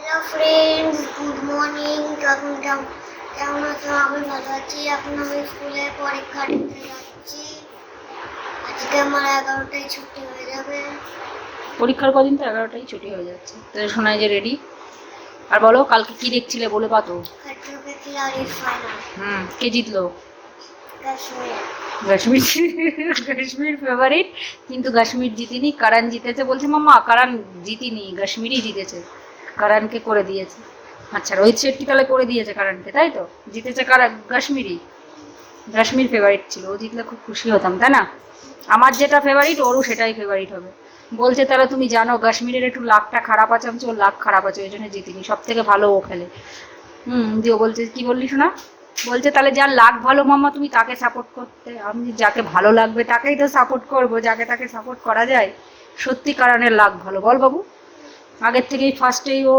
Hello friends good morning কেমন কেমন কেমন আছো? আমি ভালো আছি। এখন আমি স্কুলে পরীক্ষা দিতে যাচ্ছি। আজকে আমার এগারোটায় ছুটি হয়ে যাবে। পরীক্ষার কদিন তো এগারোটাই ছুটি হয়ে যাচ্ছে। তো শোনায় যে রেডি আর বলো কালকে কি দেখছিলে বলে পাতো? হুম কে জিতলো? কাশ্মীর। কাশ্মীর কাশ্মীর ফেভারিট কিন্তু কাশ্মীর জিতিনি। কারান জিতেছে বলছে মাম্মা কারান জিতিনি। কাশ্মীরই জিতেছে। কারানকে করে দিয়েছে। আচ্ছা রোহিত শেট্টি তাহলে করে দিয়েছে কারানকে, তাই তো? জিতেছে কারা, কাশ্মীরই। কাশ্মীর ফেভারিট ছিল, ও জিতলে খুব খুশি হতাম, তাই না? আমার যেটা ফেভারিট ওরও সেটাই ফেভারিট হবে। বলছে, তাহলে তুমি জানো, কাশ্মীরের একটু লাকটা খারাপ আছে আমি ওর লাক খারাপ আছে, ওই জন্য জিতিনি সব থেকে ভালো ও খেলে। হুম দিয়ে ও বলছে, কি বললি শোনা? বলছে, তাহলে যার লাক ভালো মামা তুমি তাকে সাপোর্ট করতে, আমি যাকে ভালো লাগবে তাকেই তো সাপোর্ট করব, যাকে তাকে সাপোর্ট করা যায়, সত্যি কারণের লাক ভালো, বল বাবু। আগের থেকেই ফার্স্টেই ও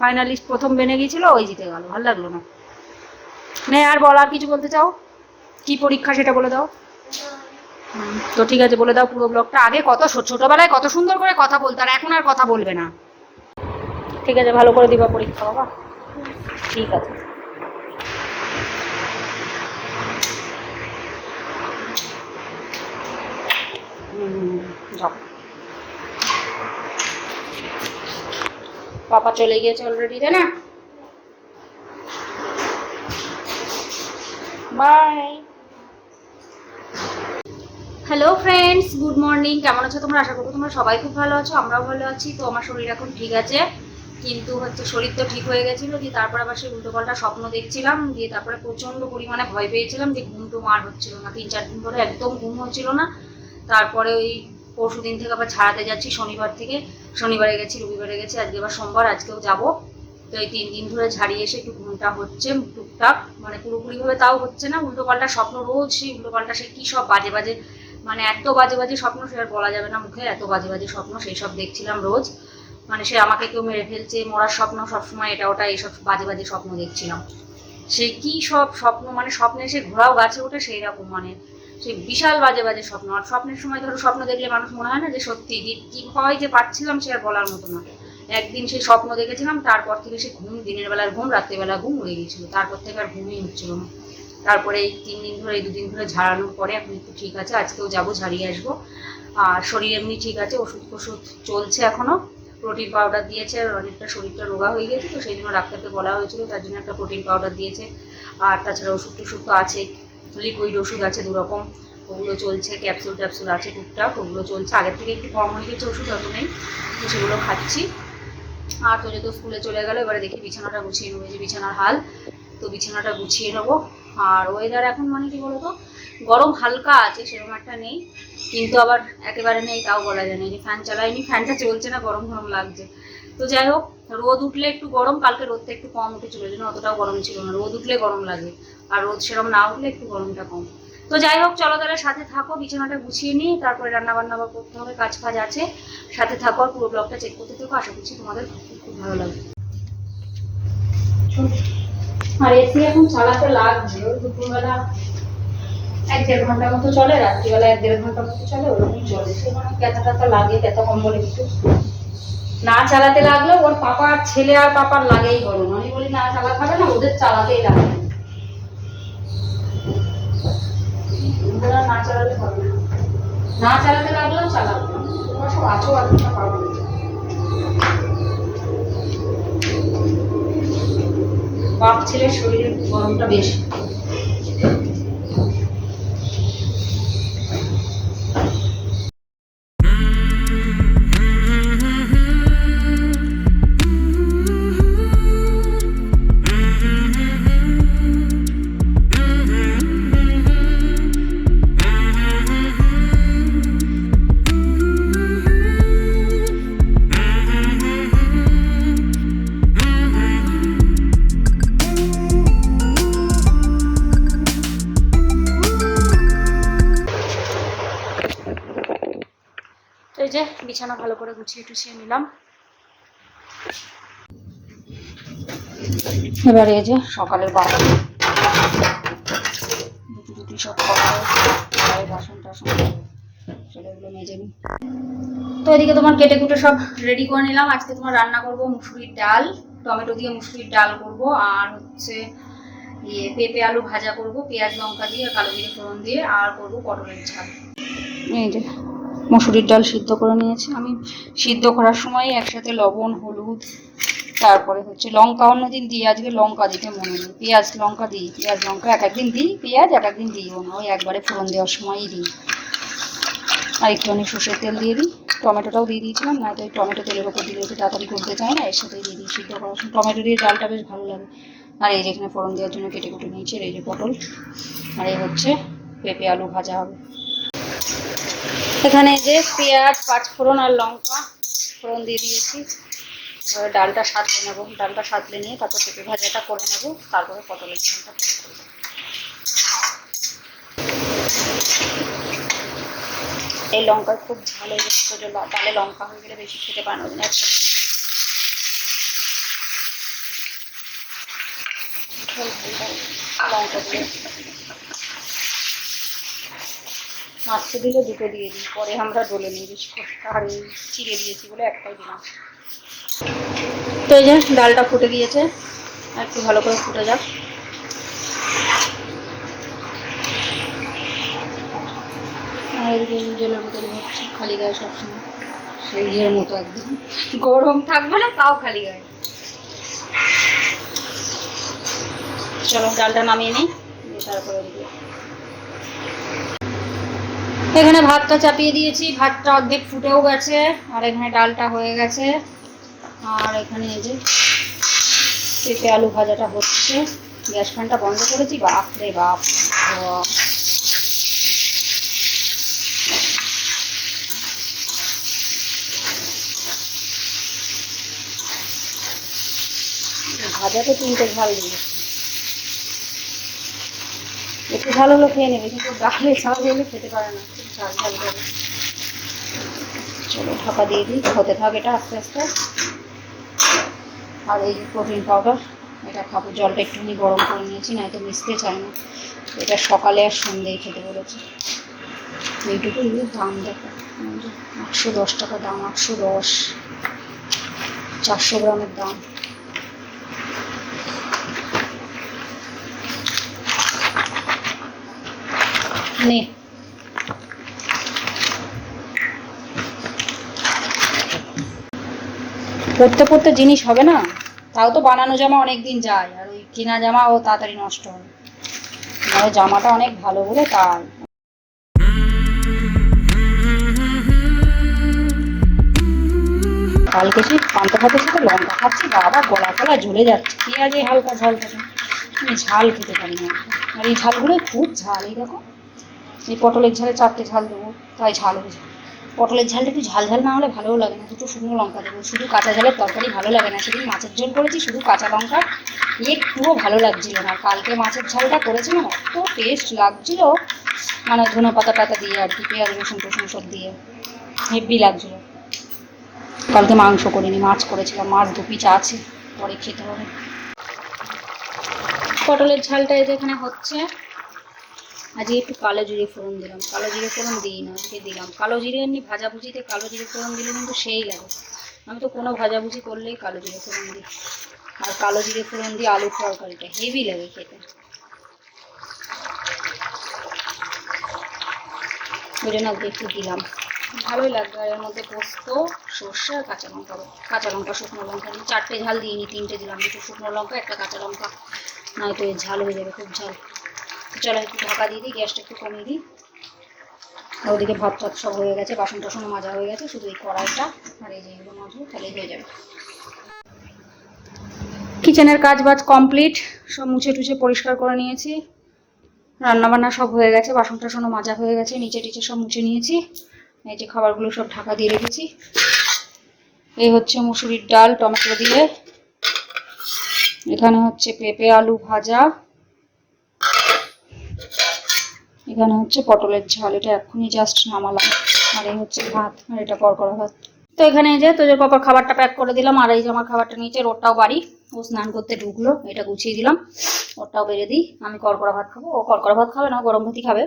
ফাইনালিস্ট প্রথম বেনে গিয়েছিল ওই জিতে গেল ভালো লাগল না। নে আর বল আর কিছু বলতে চাও? কি পরীক্ষা সেটা বলে দাও। তো ঠিক আছে বলে দাও পুরো ব্লগটা আগে কত ছোটবেলায় কত সুন্দর করে কথা বলতো আর এখন আর কথা বলবে না। ঠিক আছে ভালো করে দিবা পরীক্ষা বাবা। ঠিক আছে। হুম, যাও। পাপা চলে গিয়েছে অলরেডি তাই না? Bye hello friends good morning কেমন আছো তোমরা? আশা করব তোমরা সবাই খুব ভালো আছো, আমরাও ভালো আছি। তো আমার শরীর এখন ঠিক আছে, কিন্তু হচ্ছে শরীর তো ঠিক হয়ে গেছিল, দিয়ে তারপর আবার সেই উল্টোপাল্টা স্বপ্ন দেখছিলাম, দিয়ে তারপরে প্রচণ্ড পরিমাণে ভয় পেয়েছিলাম যে ঘুম টুম আর হচ্ছিল না। তিন চার দিন ধরে একদম ঘুম হচ্ছিল না। তারপরে ওই পরশু দিন থেকে আবার ছাড়াতে যাচ্ছি, শনিবার থেকে। শনিবারে গেছি, রবিবারে গেছি, আজকে আবার সোমবার, আজকেও যাব। তো এই তিন দিন ধরে ঝাড়িয়ে এসে একটু ঘুমটা হচ্ছে, টুকটাক। মানে পুরোপুরিভাবে তাও হচ্ছে না, উল্টোপাল্টা স্বপ্ন রোজ, সেই উল্টোপাল্টা সে কী সব বাজে বাজে মানে এত বাজে বাজে স্বপ্ন, সে আর বলা যাবে না মুখে, এত বাজে বাজে স্বপ্ন, সেই সব দেখছিলাম রোজ। মানে সে আমাকে কেউ মেরে ফেলছে, মরার স্বপ্ন সবসময় এটা ওটা, এইসব বাজে বাজে স্বপ্ন দেখছিলাম। সে কি সব স্বপ্ন মানে স্বপ্নে সে ঘোড়াও গাছে ওঠে সেই রকম মানে সে বিশাল বাজে বাজে স্বপ্ন। আর স্বপ্নের সময় ধরো স্বপ্ন দেখলে মানুষ মনে হয় না যে সত্যি কি হয় যে পাচ্ছিলাম সে আর বলার মতো না। একদিন সেই স্বপ্ন দেখেছিলাম, তারপর থেকে সে ঘুম, দিনের বেলার ঘুম, রাত্রেবেলা ঘুম উড়ে গিয়েছিল। তারপর থেকে আর ঘুমই হচ্ছিল না। তারপরে এই তিন দিন ধরে, এই দুদিন ধরে ঝাড়ানোর পরে এখন একটু ঠিক আছে, আজকেও যাব, ঝাড়িয়ে আসব। আর শরীর এমনি ঠিক আছে, ওষুধ ফষুধ চলছে এখনও। প্রোটিন পাউডার দিয়েছে, আর অনেকটা শরীরটা রোগা হয়ে গেছে, তো সেই জন্য ডাক্তারকে বলা হয়েছিল, তার জন্য একটা প্রোটিন পাউডার দিয়েছে। আর তাছাড়া ওষুধ টষুধ তো আছে লিকুইড ওষুধ আছে দু রকম ওগুলো চলছে ক্যাপসুল ট্যাপসুল আছে টুকটাক, ওগুলো চলছে। আগের থেকে একটু কম হয়ে গেছে ওষুধ, অত নেই। তো সেগুলো খাচ্ছি। আর তো যেহেতু স্কুলে চলে গেলো, এবারে দেখি বিছানাটা গুছিয়ে নেব যে বিছানার হাল। তো বিছানাটা গুছিয়ে নেব। আর ওয়েদার এখন মানে কি বলতো, গরম হালকা আছে, সেরকম একটা নেই। কিন্তু আবার একেবারে নেই, তাও বলা যায় না। যে ফ্যান চালাইনি ফ্যানটা চলছে না, গরম গরম লাগছে। তো যাই হোক রোদ উঠলে একটু গরম, কালকে রোদটা একটু কম উঠেছিল জন্য অতটাও গরম ছিল না। রোদ উঠলে গরম লাগে, আর রোদ সেরকম না উঠলে একটু গরমটা কম। তো যাই হোক, চলো তাহলে সাথে থাকো, বিছানাটা গুছিয়ে নিই তারপরে রান্না বান্না আবার করতে হবে কাজ ফাজ আছে। সাথে থাকো আর পুরো ব্লগটা চেক করতে থাকো, আশা করছি তোমাদের খুব ভালো লাগবে। আর এসি এখন চালাতে ওই দুপুরবেলা এক দেড় ঘণ্টা মতো চলে, রাত্রিবেলা এক দেড় ঘণ্টা মতো চলে ওরকম চলে। সেখানে ব্যথা ট্যাথা লাগে ব্যথা কম্বল একটু না চালাতে লাগলে ওর পাপার ছেলে আর পাপার লাগেই গরম আমি বলি না চালাতে হবে না ওদের চালাতেই লাগে ওরা না চালালে হবে না। চালাতে লাগলেও চালাবো না। তোমরা সব আছো আর বাপ ছেলের শরীরের গরমটা বেশি। করে গুছিয়ে নিলাম। এবারে এই যে সকালের বাসন। দুটি দুটি সব করা হয়েছে। গায়ে বাসন টাসন চলো মেজে নিই। তো এদিকে তোমার কেটে কুটে সব রেডি করে নিলাম। আজকে তোমার রান্না করব মুসুরির ডাল। টমেটো দিয়ে মুসুরির ডাল করব। আর হচ্ছে ইয়ে পেঁপে আলু ভাজা করব পেঁয়াজ লঙ্কা দিয়ে কালো জিরে ফোড়ন দিয়ে আর করব পটলের ঝাল। এই যে মুসুরির ডাল সিদ্ধ করে নিয়েছি। আমি সিদ্ধ করার সময় একসাথে লবণ, হলুদ, তারপরে হচ্ছে লঙ্কা অন্যদিন দিই, আজকে লঙ্কা দিতে মনে নেই। পেঁয়াজ লঙ্কা দিই, পেঁয়াজ লঙ্কা এক একদিন দিই, পেঁয়াজ এক একদিন দিইও না, ওই একবারে ফোড়ন দেওয়ার সময়ই দিই। আর একটু একটুখানি সর্ষের তেল দিয়ে দিই, টমেটোটাও দিয়ে দিয়েছিলাম না তো ওই টমেটো তেলের ওপর দিলে একটু তাড়াতাড়ি করতে চায় না, এর সাথেই দিয়ে দিই সিদ্ধ করার সময়। টমেটো দিয়ে ডালটা বেশ ভালো লাগে। আর এই যেখানে ফোড়ন দেওয়ার জন্য কেটে কুটে নিয়েছি এই যে পটল। আর এই হচ্ছে পেঁপে, আলু ভাজা হবে। এখানে যে পেঁয়াজ, পাঁচফোড়ন আর লঙ্কা ফোড়ন দিয়ে দিয়েছি। এবার ডালটা সাঁতলে নেব। ডালটা সাঁতলে নিয়ে তারপর পেঁপে ভাজাটা করে নেব। তারপরে পটলের ঝালটা এই লঙ্কা খুব ঝাল হয়ে গেছে। তো ডালে লঙ্কা হয়ে গেলে বেশি খেতে পারে না। একটা লঙ্কা দিয়ে মাছটা দিলে দুটো দিয়ে দিই পরে আমরা ডলে নিই। আর চিড়ে দিয়েছি বলে একটাই দিলাম তো এই যে ডালটা ফুটে গিয়েছে একটু ভালো করে ফুটে যাক। আর জলের বোতল হচ্ছে খালি গায়ে সবসময়। সেই ইয়ের মতো একদম। গরম থাকবে না তাও খালি গায়ে। চলো ডালটা নামিয়ে নিই তারপরে এখানে ভাতটা চাপিয়ে দিয়েছি, ভাতটা অর্ধেক ফুটেও গেছে, আর এখানে ডালটা হয়ে গেছে, আর এখানে এই যে পেঁপে আলু ভাজাটা হচ্ছে। গ্যাস ফ্যানটা বন্ধ করেছি, বাপ রে বাপ। ভাজাতে তিনটে ঝাল দিয়েছি একটু ঝাল হলো খেয়ে নেবে, কিন্তু ডালে ঝাল হলে খেতে পারে না। ঝাল ঝাল করে চলো ঢাকা দিয়ে দিই, হতে থাক এটা আস্তে আস্তে। আর এই প্রোটিন পাউডার এটা খাব, জলটা একটুখানি গরম করে নিয়েছি না তো মিশতে চায় না। এটা সকালে আর সন্ধ্যেই খেতে বলেছে। এইটুকু দাম দেখো। আটশো দশ টাকা দাম, আটশো দশ। চারশো গ্রামের দাম। নে। পড়তে পড়তে জিনিস হবে না, তাও তো বানানো জামা অনেক দিন যায়, আর ওই কেনা জামা ও তাড়াতাড়ি নষ্ট হয়। আর জামাটা অনেক ভালো বলে তাই। কালকে সেই পান্তা ভাতের সাথে লঙ্কা খাচ্ছি, বাবা গলা ফলা ঝুলে যাচ্ছে পেঁয়াজে হালকা ঝাল থাকে আমি ঝাল খেতে পারি না। আর এই ঝালগুলো খুব ঝাল, এই এই পটলের ঝালে চারটে ঝাল দেবো, তাই ঝাল হয়ে পটলের ঝালটা একটু ঝাল ঝাল না হলে ভালোও লাগে না, দুটো শুকনো লঙ্কা দেবো। শুধু কাঁচা ঝালের তরকারি ভালো লাগে না, সেদিন মাছের ঝোল করেছি, শুধু কাঁচা লঙ্কা একটুও ভালো লাগছিল না। কালকে মাছের ঝালটা করেছি না এত টেস্ট লাগছিল মানে ধনে পাতা টাতা দিয়ে আর কি, পেঁয়াজ, রসুন, টসুন সব দিয়ে। হেভি লাগছিল। কালকে মাংস করিনি, মাছ করেছিলাম, মাছ দু পিস আছে, পরে খেতে হবে। পটলের ঝালটা এখানে হচ্ছে আজকে একটু কালো জিরে ফোড়ন দিলাম। কালো জিরে ফোড়ন দিই না, আজকে দিলাম। কালো জিরে এমনি ভাজাভুজিতে কালো জিরে ফোড়ন দিলে কিন্তু সেই লাগে। আমি তো কোনো ভাজাভুজি করলেই কালো জিরে ফোড়ন দিই। আর কালো জিরে ফোড়ন দিয়ে আলুর তরকারিটা হেভি লাগে খেতে। ওই জন্য আজকে একটু দিলাম। ভালোই লাগবে আর এর মধ্যে পোস্ত, সর্ষে আর কাঁচা লঙ্কা কাঁচা লঙ্কা, শুকনো লঙ্কা দিই চারটে ঝাল দিইনি, তিনটে দিলাম। দুটো শুকনো লঙ্কা, একটা কাঁচা লঙ্কা। নয়তো ঝাল হয়ে যাবে, খুব ঝাল। চলো একটু ঢাকা দিয়ে দিই, গ্যাসটা একটু কমিয়ে দিই। ওদিকে ভাত টাত সব হয়ে গেছে, বাসন টাসনও মাজা হয়ে গেছে, শুধু এই কড়াইটা আর এই যে এগুলো মাজবো, তাহলেই হয়ে যাবে। কিচেনের কাজ বাজ কমপ্লিট, সব মুছে টুছে পরিষ্কার করে নিয়েছি। রান্না বান্না সব হয়ে গেছে, বাসন টাসনও মাজা হয়ে গেছে, নিচে টিচে সব মুছে নিয়েছি। এই যে খাবারগুলো সব ঢাকা দিয়ে রেখেছি। এই হচ্ছে মুসুরির ডাল, টমেটো দিয়ে। এখানে হচ্ছে পেঁপে, আলু ভাজা। এখানে হচ্ছে পটলের ঝাল, এটা এখনই জাস্ট নামালাম। আর এই হচ্ছে ভাত, আর এটা করকরা ভাত। তো এখানে যে তোদের পাপার খাবারটা প্যাক করে দিলাম, আর এই যে আমার খাবারটা নিচে ওরটাও বাড়ি। ও স্নান করতে ঢুকলো, এটা গুছিয়ে দিলাম, ওরটাও বেড়ে দিই, আমি করকরা ভাত খাব। ও করকরা ভাত খাবে না গরম ভাতই খাবে।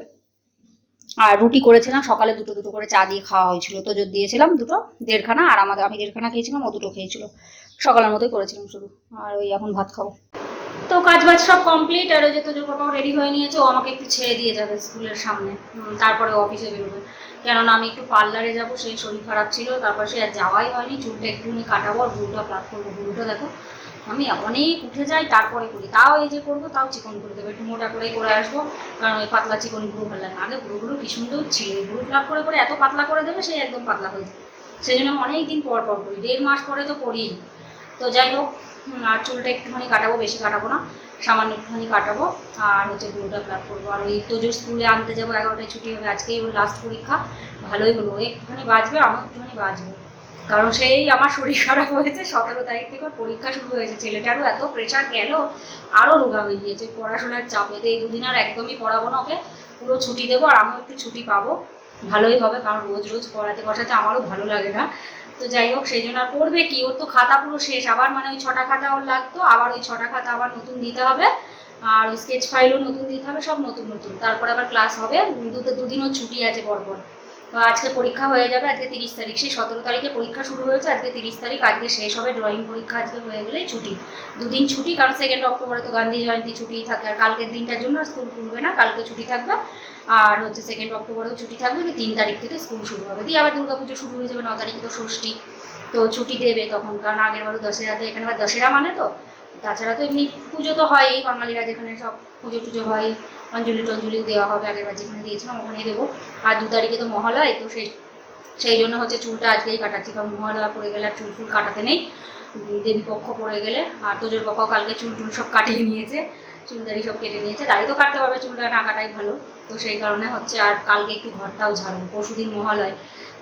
আর রুটি করেছিলাম, সকালে দুটো দুটো করে চা দিয়ে খাওয়া হয়েছিল। তো যদি দিয়েছিলাম দুটো, দেড়খানা, আর আমাদের, আমি দেড়খানা খেয়েছিলাম, ও দুটো খেয়েছিল। সকালের মতোই করেছিলাম শুধু, আর ওই এখন ভাত খাব। তো কাজ বাজ সব কমপ্লিট আর ওই যে তোজোর বাবাও রেডি হয়ে নিয়েছে, ও আমাকে একটু ছেড়ে দিয়ে যাবে স্কুলের সামনে। তারপরে অফিসে বেরোবে। কেননা আমি একটু পার্লারে যাব, সেই শরীর খারাপ ছিল, তারপর সে আর যাওয়াই হয়নি। চুলটা একটুখানি কাটাবো, আর ভুলটা প্লাক করব ভুলটা দেখো। আমি অনেক উঠে যাই, তারপরে করি। তাও এই যে করব, তাও চিকন করে দেবো। একটু মোটা করেই করে আসব, কারণ ওই পাতলা চিকন গুঁড়ো ভালো লাগে। আগে গুঁড়োগুলো কি সুন্দর ছিল। গুঁড়ো প্লাক করে করে এত পাতলা করে দেবে, সে একদম পাতলা হয়ে যাবে। সেই জন্য অনেক দিন পর পর করি। দেড় মাস পরে তো করি তো যাই হোক আর চুলটা একটুখানি কাটাবো, বেশি কাটাবো না, সামান্য একটুখানি কাটাবো, আর হচ্ছে গুঁড়োটা প্লাক করব। আর ওই তোজোর স্কুলে আনতে যাব, এগারোটায় ছুটি হবে, আজকেই ওর লাস্ট পরীক্ষা, ভালোই হলো। একটুখানি বাঁচবে আমার একটুখানি বাঁচবে কারণ সেই আমার শরীর খারাপ হয়েছে, সতেরো তারিখ থেকে পরীক্ষা শুরু হয়েছে। ছেলেটারও এত প্রেশার গেল আরও রোগা হয়ে গিয়েছে, পড়াশোনার চাপে। তো এই দুদিন আর একদমই পড়াবো না ওকে, পুরো ছুটি দেবো, আর আমিও একটু ছুটি পাবো। ভালোই হবে, কারণ রোজ রোজ পড়াতে বসাতে আমারও ভালো লাগে না। তো যাই হোক, সেই জন্য আর পড়বে কি? ওর তো খাতা পুরো শেষ। আবার মানে ওই ছটা খাতা ওর লাগতো, আবার ওই ছটা খাতা আবার নতুন দিতে হবে। আর ওই স্কেচ ফাইলও নতুন দিতে হবে, সব নতুন নতুন। তারপরে আবার ক্লাস হবে। দুটো, দুদিনও ছুটি আছে পরপর। তো আজকে পরীক্ষা হয়ে যাবে, আজকে তিরিশ তারিখ। সেই সতেরো তারিখে পরীক্ষা শুরু হয়েছে, আজকে তিরিশ তারিখ। আজকে শেষ হবে ড্রয়িং পরীক্ষা, আজকে হয়ে গেলেই ছুটি। দুদিন ছুটি, কারণ সেকেন্ড অক্টোবরে তো গান্ধী জয়ন্তী ছুটি থাকে। আর কালকের দিনটার জন্য স্কুল খুলবে না, কালকে ছুটি থাকবে। আর হচ্ছে সেকেন্ড অক্টোবরেও ছুটি থাকবে কি তিন তারিখ থেকে স্কুল শুরু হবে। দিয়ে আবার দুর্গাপুজো শুরু হয়ে যাবে ন তারিখে তো ষষ্ঠী। তো ছুটি দেবে তখন কারণ আগের বারও দশেরাতে এখানে আবার দশেরা মানে তো? তাছাড়া তো এমনি পুজো তো হয়ই বাঙালিরা যেখানে সব পুজো টুজো হয় অঞ্জলি টঞ্জলিও দেওয়া হবে আগের বার যেখানে দিয়েছিলাম ওখানেই দেবো। আর দু তারিখে তো মহালয় তো সেই সেই জন্য হচ্ছে চুলটা আজকেই কাটাচ্ছি কারণ মহালয়া পড়ে গেলে আর চুল ফুল কাটাতে নেই। উম, দেবী পক্ষ পড়ে গেলে আর তোজোর পক্ষ কালকে চুল টুল সব কাটিয়ে নিয়েছে। চুল দাড়ি সব কেটে নিয়েছে। দাড়ি তো কাটতে পারবে, চুলটা না কাটাই ভালো। তো সেই কারণে হচ্ছে আর কালকে একটু ঘরটাও ঝাড়বো। পরশুদিন মহালয়,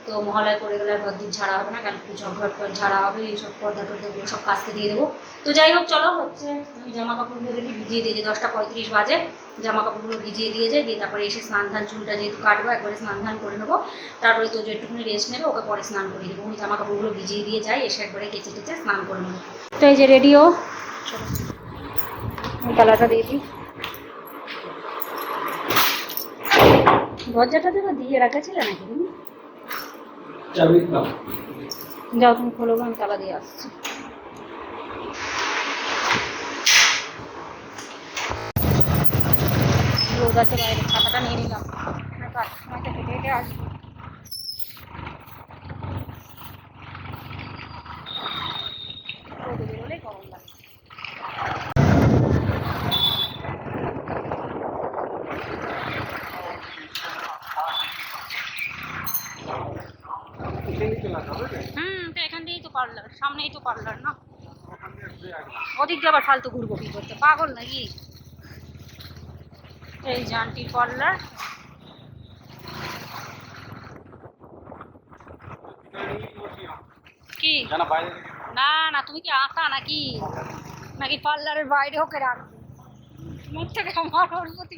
তো মহালয় পড়ে গেলে আর ঘরদিন ঝাড়া হবে না কালকে ঘর টর ঝাড়া হবে এইসব পর্দা টর্দাগুলো সব কাজকে দিয়ে দেবো। তো যাই হোক, চলো হচ্ছে আমি জামা কাপড়গুলো দেখি, ভিজিয়ে দিয়েছি দশটা পঁয়ত্রিশ বাজে জামা কাপড়গুলো ভিজিয়ে দিয়ে যায় দিয়ে তারপরে এসে স্নান ধান, চুলটা যেহেতু কাটবো, একবারে স্নান ধান করে নেব। তারপরে তো যে একটুখানি রেস্ট নেবে, ওকে পরে স্নান করে দেবো। জামা কাপড়গুলো ভিজিয়ে দিয়ে যাই এসে একবারে কেচে টেচে স্নান করে নেব। তো এই যে রেডিও তালাটা দিয়ে দিই। দরজাটা যেন দিয়ে রাখা ছিল নাকি? যাও তুমি খোলো আমি তালা দিয়ে আসছি। লোক আছে বাইরে ছাতাটা নিয়ে নিলাম। সময় তো হেঁটে হেঁটে আসব রোদে বেরোলেই গরম লাগে হুম তো এখান দিয়েই তো পার্লার সামনেই তো পার্লার না। ওদিক দিয়ে আবার ফালতু ঘুরবো, কি করতে? পাগল নাকি? এই যে পার্লার কি? না না, তুমি কি আঁকা নাকি? নাকি পার্লারের বাইরে ওকে রাখবে? তোমার থেকে আমার ওর প্রতি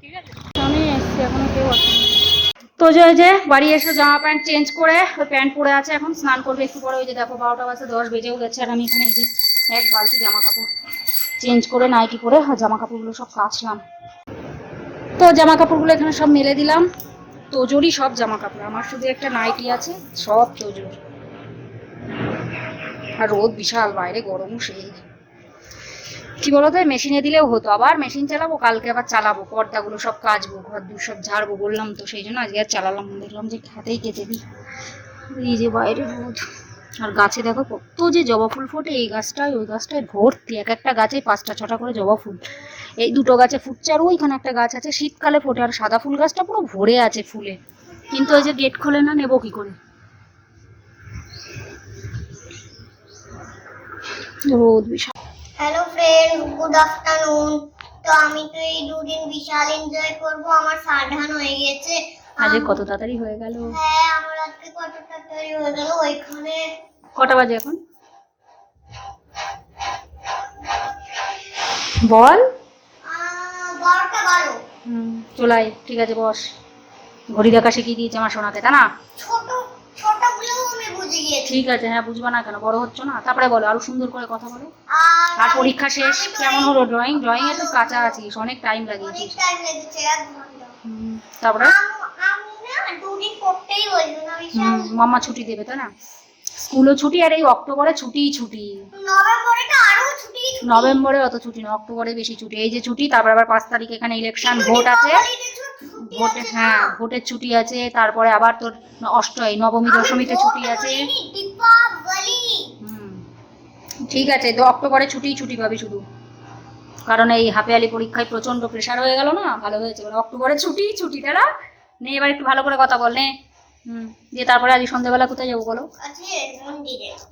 ঠিক আছে? আমি এসছি, এখনও কেউ আসেনি। তো যে যে বাড়ি এসে জামা প্যান্ট চেঞ্জ করে, ওই প্যান্ট পরে আছে এখন, স্নান করবে একটু পরে, ওই যে দেখো বারোটা বাজে, দশ বেজেও গেছে, আর আমি এখানে যে এক বালতি জামা কাপড় চেঞ্জ করে নাইটি পরে জামা কাপড়গুলো সব কাচলাম। তো জামা কাপড়গুলো এখানে সব মেলে দিলাম। তোজোরই সব জামা কাপড়, আমার শুধু একটা নাইটি আছে, সব তোজোর। আর রোদ বিশাল, বাইরে গরমও সেই। কি বলতো মেশিনে দিলেও হতো। আবার মেশিন চালাবো, কালকে আবার চালাবো, পর্দাগুলো সব কাচবো, ঘর দূর সব ঝাড়বো, বললাম তো, সেই জন্য আজকে আর চালালাম দেখলাম যে হাতেই কেটে দিই। এই যে বাইরে রোদ। আর গাছে দেখো কত যে জবা ফুল ফোটে, এই গাছটায়, ওই গাছটায় ভর্তি। এক একটা গাছে পাঁচটা, ছটা করে জবা ফুল। এই দুটো গাছে ফুটছে, আর ওইখানে একটা গাছ আছে, শীতকালে ফোটে, আর সাদা ফুল গাছটা পুরো ভরে আছে ফুলে। কিন্তু ওই যে গেট খোলে না, নেব কি করে? রোদ বিশাল। হ্যালো ফ্রেন্ড গুড আফটারনুন তো আমি তো এই দুদিন বিশাল এনজয় করব। আমার সাধান হয়ে গেছে। আজকে কত তাড়াতাড়ি হয়ে গেল? হ্যাঁ আমার আজকে কতটা তৈরি হয়ে গেল? ওইখানে কটা বাজে এখন? বল। আহ, বারোটা বারো। হুম চলাই। ঠিক আছে বস। ঘড়ি দেখা শিখিয়ে দিয়েছে আমার শোনাতে তাই না? ছোট ছোটগুলোও আমি বুঝে গিয়েছি। ঠিক আছে হ্যাঁ বুঝবা না কেন বড় হচ্ছে না? তারপরে বলো আরও সুন্দর করে কথা বলো। আর পরীক্ষা শেষ কেমন হলো ড্রয়িং ড্রয়িং এ তো কাঁচা আছিস অনেক টাইম লাগিয়েছিস। তারপরে? মাম্মা ছুটি দেবে তাই না? স্কুলও ছুটি আর এই অক্টোবরে ছুটিই ছুটি। নভেম্বরে ছুটি ছুটি। নভেম্বরে অত ছুটি না অক্টোবরে বেশি ছুটি। এই যে ছুটি তারপর আবার পাঁচ তারিখ এখানে ইলেকশন ভোট আছে। ভোটে হ্যাঁ ভোটের ছুটি আছে তারপরে আবার তোর অষ্টমী নবমী দশমীতে ছুটি আছে। হুম। ঠিক আছে তো অক্টোবরে ছুটি ছুটি পাবি শুধু। কারণ এই হাফিয়ালি পরীক্ষায় প্রচণ্ড প্রেশার হয়ে গেল না ভালো হয়েছে। এবার অক্টোবরে ছুটি ছুটিটা না নে এবার একটু ভালো করে কথা বল নে। হুম দিয়ে তারপরে আজ সন্ধ্যেবেলা কোথায় যাব বলো?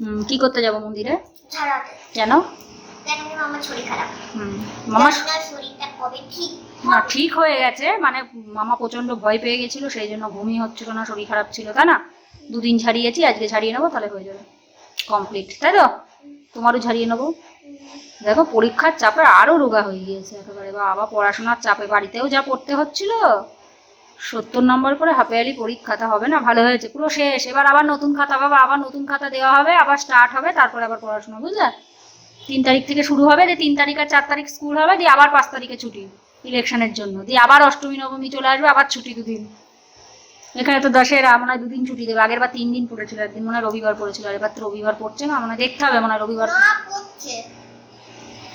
হুম কি করতে যাব মন্দিরে? কেন? দেখেন আমার শরীর খারাপ। হুম মামা শরীরটা কবে ঠিক না, ঠিক হয়ে গেছে। মানে মামা প্রচণ্ড ভয় পেয়ে গেছিল, সেই জন্য ঘুমই হচ্ছিল না, শরীর খারাপ ছিল, তাই না? দুদিন ছাড়িয়েছি আজকে ছাড়িয়ে নেব, তাহলে হয়ে যাবে। কমপ্লিট তাই তো? তোমারও ছাড়িয়ে নেব। দেখো, পরীক্ষার চাপে আরও রোগা হয়ে গিয়েছে একেবারে। বাবা, পড়াশোনার চাপে, বাড়িতেও যা পড়তে হচ্ছিল, সত্তর নম্বর করে হাফেয়ালি পরীক্ষাটা হবে না, ভালো হয়েছে, পুরো শেষ। এবার আবার নতুন খাতা পাবা আবার নতুন খাতা দেওয়া হবে, আবার স্টার্ট হবে, তারপরে আবার পড়াশোনা, বুঝলে? তিন তারিখ থেকে শুরু হবে দিয়ে তিন তারিখ আর চার তারিখ স্কুল হবে দিয়ে আবার পাঁচ তারিখে ছুটি। ইলেকশনের জন্য। দিয়ে আবার অষ্টমী নবমী চলে আসবে আবার ছুটি দুদিন। এখানে তো দশের মনে হয় দুদিন ছুটি দেবে। আগের বার তিন দিন পড়েছিল একদিন মনে হয় রবিবার পড়েছিল আর এবার তো রবিবার পড়ছে না মনে দেখতে হবে মনে হয় রবিবার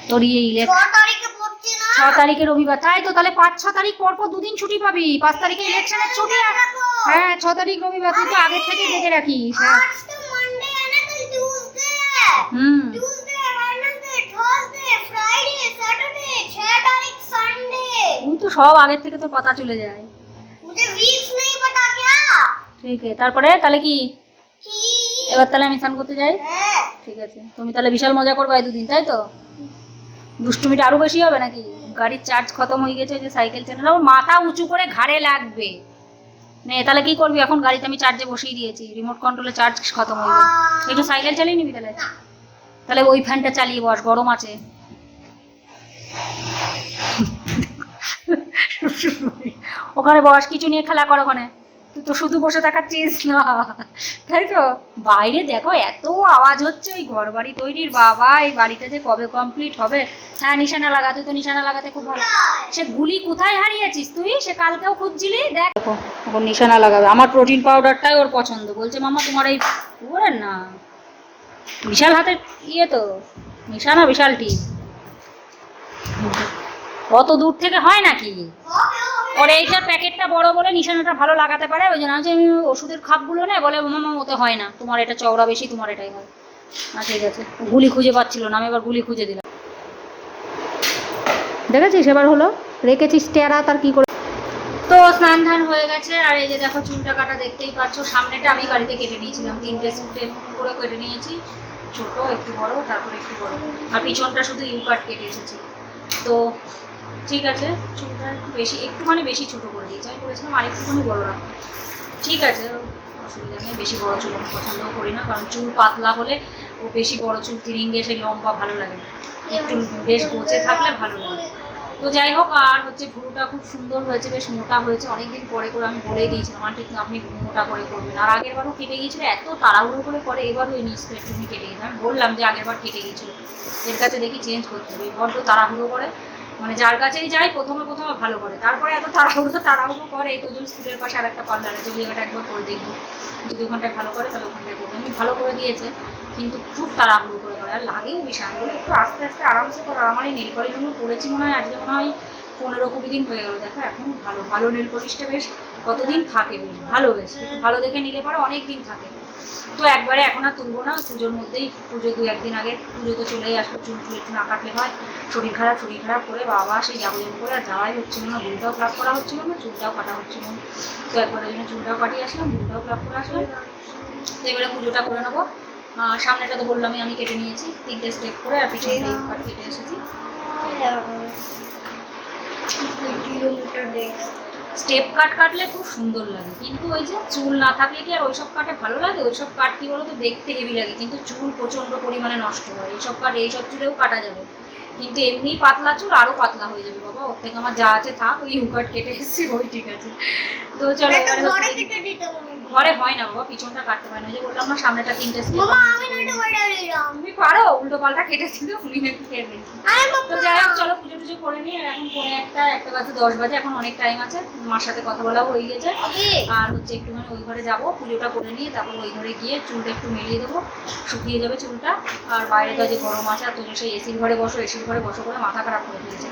তোর ইয়ে ইলেকশন ছ তারিখে রবিবার। তাই তো তাহলে পাঁচ ছ তারিখ পর পর দুদিন ছুটি পাবি। পাঁচ তারিখে ইলেকশনের ছুটি হ্যাঁ ছ তারিখ রবিবার। তুই তো আগের থেকে দেখে রাখিস হ্যাঁ। হুম। তো সব আগের থেকে তো কথা চলে যায়। ঠিক আছে তারপরে তাহলে কি? এবার তাহলে আমি স্নান করতে যাই? ঠিক আছে তুমি তাহলে বিশাল মজা করবে এই দুদিন তাই তো? দুষ্টুমিটা আরও বেশি হবে নাকি? গাড়ির চার্জ খতম হয়ে গেছে যে সাইকেল চালানো মাথা উঁচু করে ঘাড়ে লাগবে। নে তাহলে কি করবি? এখন গাড়িতে আমি চার্জে বসিয়ে দিয়েছি রিমোট কন্ট্রোলে চার্জ খতম হয়ে গেছে। একটু সাইকেল চালিয়ে নিবি তাহলে? তাহলে ওই ফ্যানটা চালিয়ে বস গরম আছে। ওখানে বস, কিছু নিয়ে খেলা করো ওখানে। তুই তো শুধু বসে থাকাচ্ছিস না। তাই তো? বাইরে দেখো, এত আওয়াজ হচ্ছে, ওই ঘর বাড়ি তৈরির বাবা, এই বাড়িটা যে কবে কমপ্লিট হবে? হ্যাঁ নিশানা লাগা, তুই তো নিশানা লাগাতে খুব ভালো। সে গুলি কোথায় হারিয়েছিস তুই? সে কালকেও খুঁজছিলি? দেখ। দেখো নিশানা লাগাবে। আমার প্রোটিন পাউডারটাই ওর পছন্দ। বলছে, মামা, তোমার এই ওরে না। বিশাল হাতের ইয়ে তো। নিশানা, বিশাল টিপ অত দূর থেকে হয় নাকি? ওর এইটার প্যাকেটটা বড় বলে নিশানাটা ভালো লাগাতে পারে ওই জন্য যে ওষুধের খাপগুলো নেয় বলে মামা ওতে হয় না তোমার এটা চওড়া বেশি তোমার এটাই হয়। না ঠিক আছে। গুলি খুঁজে পাচ্ছিল না আমি এবার গুলি খুঁজে দিলাম। দেখেছিস এবার হলো? রেখেছিস টেরা তার কি করে? তো স্নান ধান হয়ে গেছে আর এই যে দেখো চুলটা কাটা দেখতেই পাচ্ছ সামনেটা আমি বাড়িতে কেটে নিয়েছিলাম তিনটে স্টেপ করে কেটে নিয়েছি ছোট একটু বড় তারপরে একটু বড়। আর পিছনটা শুধু ইউ কাট কেটে এসেছি। তো ঠিক আছে, চুলটা একটু বেশি, একটুখানি বেশি ছোট করে দিয়েছি। আমি বলেছিলাম আরেকটুখানি বড় রাখো ঠিক আছে, অসুবিধা নেই, বেশি বড় চুল আমি পছন্দও করি না, কারণ চুল পাতলা হলে ও বেশি বড় চুল তিরিঙ্গে সেই লম্বা ভালো লাগে না। একটু বেশ গোছে থাকলে ভালো লাগে। তো যাই হোক, আর হচ্ছে ভুরুটা খুব সুন্দর হয়েছে, বেশ মোটা হয়েছে। অনেকদিন পরে করে আমি বলেই দিয়েছিলাম, আন্টি আপনি মোটা করে করবেন। আর আগের বারও কেটে গিয়েছিল, এত তাড়াহুড়ো করে পরে এবারও এই নিচ একটু কেটে গেছে। আমি বললাম যে আগের বার কেটে গিয়েছিল। এর কাছে দেখি চেঞ্জ করতে হবে। বড্ড তাড়াহুড়ো করে মানে যার কাছেই যাই, প্রথমে প্রথমে ভালো করে। তারপরে এত তাড়াহুড়ো তাড়াহুড়ো করে, এই দুজন স্কুলের পাশে আর একটা পার্লার আছে ওই জায়গাটা একবার করে দেখব। যদি ওখানটায় ভালো করে, তাহলে ওখানটায় করবে। আমি ভালো করে দিয়েছে, কিন্তু খুব তাড়াহুড়ো করে করে। আর লাগেও বেশি আমি একটু আস্তে আস্তে আরামসে করো। আমার এই নেল পলিশ পলিশগুলো করেছি মনে হয়, আজকে মনে হয় পনেরো কুড়ি দিন হয়ে গেলো। দেখো, এখন ভালো ভালো নেল পলিশটা বেশ কতদিন থাকে বেশ ভালো বেশ ভালো দেখে নিলে পরে অনেক দিন থাকে। তো একবারে এখন আর তুলবো না, পুজোর মধ্যেই পুজো দু একদিন আগে পুজো তো চলেই আসলো, চুল চুল একটু না কাটলে হয়, শরীর খারাপ শরীর খারাপ করে বাবা সেই যাব করে আর যাওয়াই হচ্ছিল না ভুলটাও ক্লাব করা হচ্ছিল না, চুলটাও কাটা হচ্ছিল না। তো একবার ওই জন্য চুলটাও কাটিয়ে আসলাম ভুলটাও ক্লাব করে আসলাম তো এবারে পুজোটা করে নেব। সামনেটা তো বললামই আমি কেটে নিয়েছি, তিনটে স্টেপ করে আর পিছনে কাট এসেছি। কিলোমিটার স্টেপ কাট কাটলে খুব সুন্দর লাগে। কিন্তু ওই যে চুল না থাকলে কি আর ওইসব কাটে ভালো লাগে? ওইসব কাট কি বলতো? দেখতে হেভি লাগে। কিন্তু চুল প্রচণ্ড পরিমাণে নষ্ট হয়। এইসব কাট এইসব চুলেও কাটা যাবে। কিন্তু এমনি পাতলা চুল আরও পাতলা হয়ে যাবে। বাবা ওর থেকে আমার যা আছে থাক ওই হুকাট কেটে এসেছি। ওই ঠিক আছে। তো চলো ঘরে হয় না বাবা পিছনটা কাটতে পারে না। যে বললাম না সামনেটা তিনটে তুমি পারো উল্টো পাল্টা কেটে কেটেছিল উনি নাকি খেয়ে আরে তো যাই হোক চলো পুজো টুজো করে নিই। আর এখন পরে একটা একটা বাজে দশ বাজে এখন অনেক টাইম আছে। মার সাথে কথা বলাও হয়ে গেছে। আর হচ্ছে একটুখানি ওই ঘরে যাব পুজোটা করে নিয়ে তারপর ওই ঘরে গিয়ে চুলটা একটু মেলিয়ে দেবো। শুকিয়ে যাবে চুলটা। আর বাইরে তো যে গরম আছে আর তুমি সেই এসির ঘরে বসো এসির ঘরে বসো করে মাথা খারাপ করে দিয়েছে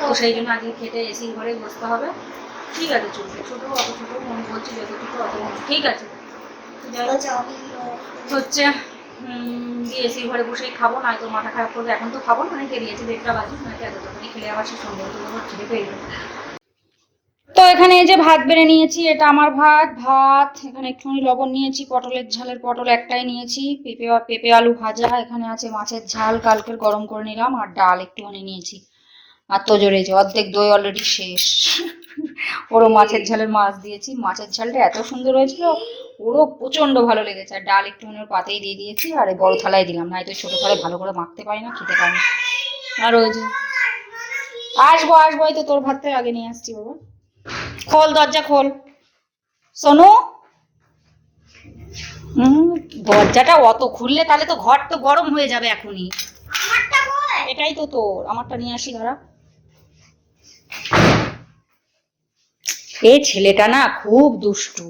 তো সেই জন্য আজকে খেতে এসির ঘরে বসতে হবে। ঠিক আছে চলছে ছোটো অত ছোটো মনে বলছি যতটুকু অত ঠিক আছে। তো হচ্ছে দিয়ে এসির ঘরে বসেই খাব নয়তো মাথা খারাপ করবে। এখন তো খাব না, অনেক বেরিয়েছে দেড়টা বাজে নয়তো এত তখনই খেলে আবার সে তো আমার খিদে পেয়ে যাবে তো এখানে এই যে ভাত বেড়ে নিয়েছি, এটা আমার ভাত। ভাত, এখানে একটুখানি লবণ নিয়েছি, পটলের ঝালের পটল একটাই নিয়েছি। পেঁপে পেঁপে আলু ভাজা, এখানে আছে মাছের ঝাল, কালকের গরম করে নিলাম, আর ডাল একটুখানি নিয়েছি। আর তো জোরেছে অর্ধেক দই অলরেডি শেষ। ওরও মাছের ঝালের মাছ দিয়েছি। মাছের ঝালটা এত সুন্দর হয়েছিল ওরও প্রচণ্ড ভালো লেগেছে। আর ডাল একটু ওর পাতেই দিয়ে দিয়েছি আর এই বড় থালায় দিলাম। না তো ছোটো থালায় ভালো করে মাখতে পারি না খেতে পারি না। আর ওই যে আসব আসব এই তো তোর ভাতটা আগে নিয়ে আসছি বাবা। খোল দরজা খোল। সোনু? হুম দরজাটা অত খুললে তাহলে তো ঘর তো গরম হয়ে যাবে এখনই। এটাই তো তোর আমারটা নিয়ে আসি দাঁড়া। এ ছেলেটা না খুব দুষ্টু।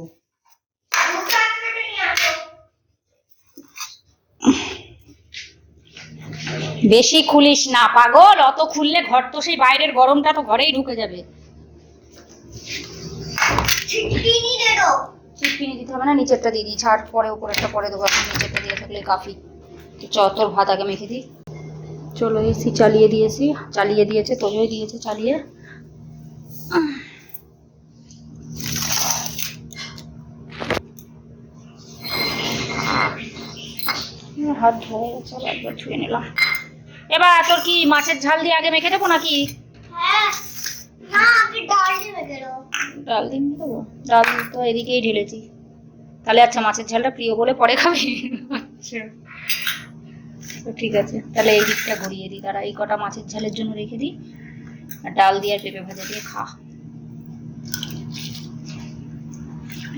বেশি খুলিস না পাগল। অত খুললে ঘর তো সেই বাইরের গরমটা তো ঘরেই ঢুকে যাবে। চিটকিনি দিতে হবে না নিচেরটা দিয়ে দিই। ছাড় পরে উপরেরটা পরে দেবো। এখন নিচেরটা দিয়ে থাকলে কাফি। তো চ তোর ভাত আগে মেখে দিই। চলো এসি চালিয়ে দিয়েছি। চালিয়ে দিয়েছে তোজোই দিয়েছে চালিয়ে। হাত ধোয়া গেছে একবার ধুয়ে নিলাম। এবার তোর কি মাছের ঝাল দিয়ে আগে মেখে দেবো নাকি? হ্যাঁ। ডাল দিয়ে মেখে দেবো। ডাল তো এদিকেই ঢেলেছি। তাহলে আচ্ছা মাছের ঝালটা প্রিয় বলে পরে খাবি। আচ্ছা। ঠিক আছে তাহলে এই দিকটা ঘুরিয়ে দিই। তারা এই কটা মাছের ঝালের জন্য রেখে দিই। আর ডাল দিয়ে আর পেঁপে ভাজা দিয়ে খা।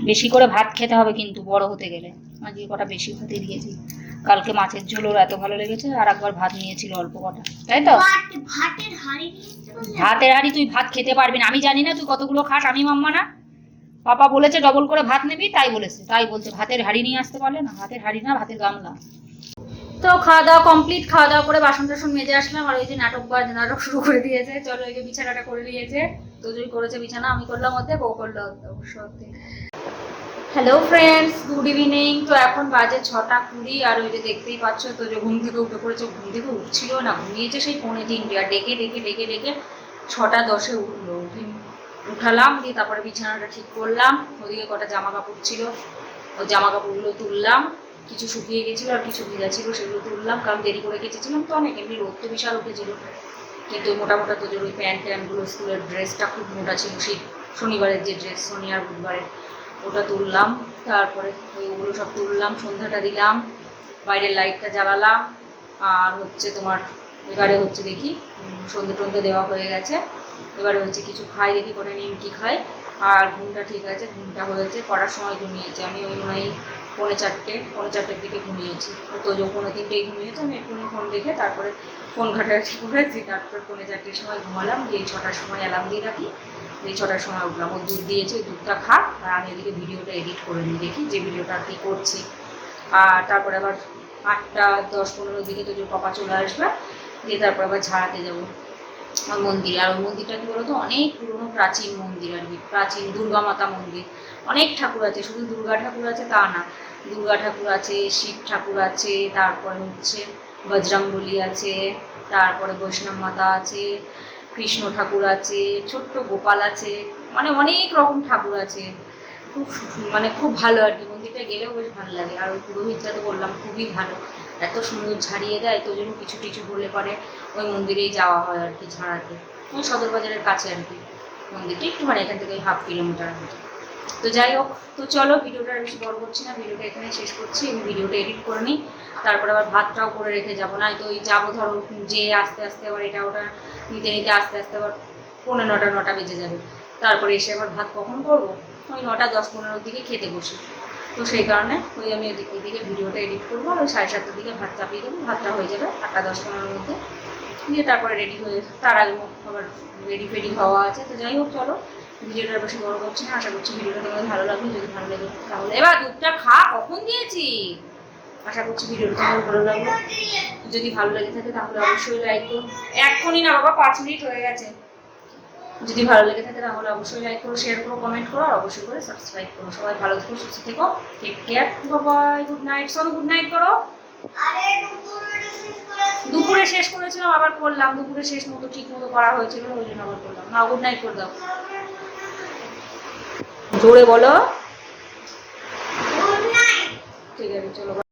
বেশি করে ভাত খেতে হবে কিন্তু বড় হতে গেলে। আজকে কটা বেশি ভাতই দিয়েছি। কালকে মাছের ঝোল ওর এত ভালো লেগেছে আর একবার ভাত নিয়েছিল অল্প কটা। তাই তো? ভাতের হাঁড়ি তুই ভাত খেতে পারবি না। আমি জানি না তুই কতগুলো খাস আমি মাম্মা না। পাপা বলেছে ডবল করে ভাত নিবি তাই বলেছে তাই বলছে। ভাতের হাঁড়ি নিয়ে আসতে পারলে না ভাতের হাঁড়ি না ভাতের গামলা। তো খাওয়া দাওয়া কমপ্লিট খাওয়া দাওয়া করে বাসন টাসন মেজে আসলাম আর ওই যে নাটক বা নাটক শুরু করে দিয়েছে। চলো ওই যে বিছানাটা করে দিয়েছে তুই করেছে বিছানা আমি করলাম অর্ধেক ও করল অবশ্য হ্যালো ফ্রেন্ডস গুড ইভিনিং তো এখন বাজে ছটা কুড়ি, আর ওই যে দেখতেই পাচ্ছ, তো যে ঘুম থেকে উঠে পড়েছে, ঘুম থেকে উঠছিল না, ঘুমিয়েছে সেই পৌনে তিনটে, আর ডেকে ডেকে ডেকে ডেকে ছটা দশে উঠল। উঠে উঠালাম, দিয়ে তারপরে বিছানাটা ঠিক করলাম। ওদিকে কটা জামা কাপড় ছিল ওই জামা কাপড়গুলো তুললাম। কিছু শুকিয়ে গেছিল আর কিছু ভিজা ছিল, সেগুলো তুললাম, কারণ দেরি করে কেচেছিলাম তো অনেক, এমনি রোদ তো বিশাল উঠেছিল। কিন্তু মোটা মোটা তোদের ওই প্যান্ট ট্যান্টগুলো স্কুলের ড্রেসটা খুব মোটা ছিল, সেই শনিবারের যে ড্রেস শনি আর বুধবারের। ওটা তুললাম, তারপরে ওগুলো সব তুললাম, সন্ধ্যাটা দিলাম, বাইরের লাইটটা জ্বালালাম, আর হচ্ছে তোমার এবারে হচ্ছে দেখি সন্ধ্যে সন্ধে টন্ধে দেওয়া হয়ে গেছে। এবারে হচ্ছে কিছু খাই, দেখি কোনো নিমকি খাই। আর ঘুমটা ঠিক আছে, ঘুমটা হয়েছে, পড়ার সময় ঘুমিয়েছে। আমি ওই হয় পৌনে চারটে, পৌনে চারটের দিকে ঘুমিয়েছি। তো পৌনে তিনটেই ঘুমিয়েছে, আমি একটুখানি ফোন দেখে তারপরে ফোন ঘাটাঘাটি করেছি তারপরে পৌনে চারটের সময় ঘুমালাম দিয়ে ছটার সময় অ্যালার্ম দিয়ে রাখি এই ছটার সময় উঠলাম। ও দুধ দিয়েছে দুধটা খা, আর আমি এদিকে ভিডিওটা এডিট করে নিই, দেখি যে ভিডিওটা কি করছি। আর তারপরে আবার আটটা, দশ পনেরো দিকে তো যে পাপা চলে আসবে, দিয়ে তারপর আবার ঝাড়াতে যাব। মন্দিরে, আর ওই মন্দিরটা কি বলতো? অনেক পুরনো প্রাচীন মন্দির আর কি, প্রাচীন দুর্গা মাতা মন্দির। অনেক ঠাকুর আছে, শুধু দুর্গা ঠাকুর আছে তা না। দুর্গা ঠাকুর আছে, শিব ঠাকুর আছে, তারপরে হচ্ছে বজরংবলী আছে, তারপরে বৈষ্ণব মাতা আছে, কৃষ্ণ ঠাকুর আছে, ছোট্ট গোপাল আছে মানে অনেক রকম ঠাকুর আছে। খুব মানে খুব ভালো আর কি, মন্দিরটা গেলেও বেশ ভালো লাগে। আর ওই পুরোহিতটা তো বললাম, খুবই ভালো। এত সুন্দর ঝাড়িয়ে দেয়, তো জন্য কিছু কিছু হলে পরে ওই মন্দিরেই যাওয়া হয় আর কি ঝাড়াতে ওই সদর বাজারের কাছে আর কি মন্দিরটা একটু মানে এখান থেকে হাফ কিলোমিটার মতো তো যাই হোক, তো চলো ভিডিওটা বেশি বড় করছি না, ভিডিওটা এখানে শেষ করছি, আমি ভিডিওটা এডিট করে নিই, তারপরে আবার ভাতটাও করে রেখে যাব। না, তো ওই যাব ধরো যে আস্তে আস্তে আবার এটা ওটা নিতে নিতে আস্তে আস্তে আবার পনেরো নটা নটা বেজে যাবে। তারপরে এসে আবার ভাত কখন করব? ওই নটা, দশ, পনেরোর দিকে খেতে বসি। তো সেই কারণে ওই আমি ওদিক ভিডিওটা এডিট করব আর ওই সাড়ে সাতটার দিকে ভাত চাপিয়ে দেবো, ভাতটা হয়ে যাবে আটটা, দশ, পনেরোর মধ্যে। দিয়ে তারপরে রেডি হয়ে তার আগে আবার রেডি ফেডি হওয়া আছে। তো যাই হোক, চলো। ভিডিওটা বেশি বড় করছি না। আশা করছি ভিডিওটা তোমাদের ভালো লাগবে। যদি ভালো লাগে তাহলে এবার দুধটা খা। কখন দিয়েছি? আশা করছি ভিডিওটা তোমাদের ভালো লাগবে। যদি ভালো লেগে থাকে তাহলে অবশ্যই লাইক করো। এক্ষুনি না বাবা, পাঁচ মিনিট হয়ে গেছে। যদি ভালো লেগে থাকে তাহলে অবশ্যই লাইক করো শেয়ার করো কমেন্ট করো, আর অবশ্যই করে সাবস্ক্রাইব করো। সবাই ভালো থেকো, সুস্থ থেকো। Take care Babai good night সব গুড নাইট করো। দুপুরে শেষ করেছিলাম আবার করলাম। দুপুরে শেষ মতো ঠিক মতো করা হয়েছিল ওই জন্য আবার করলাম। না গুড নাইট করে দাও। জোরে বলো। ঠিক আছে চলো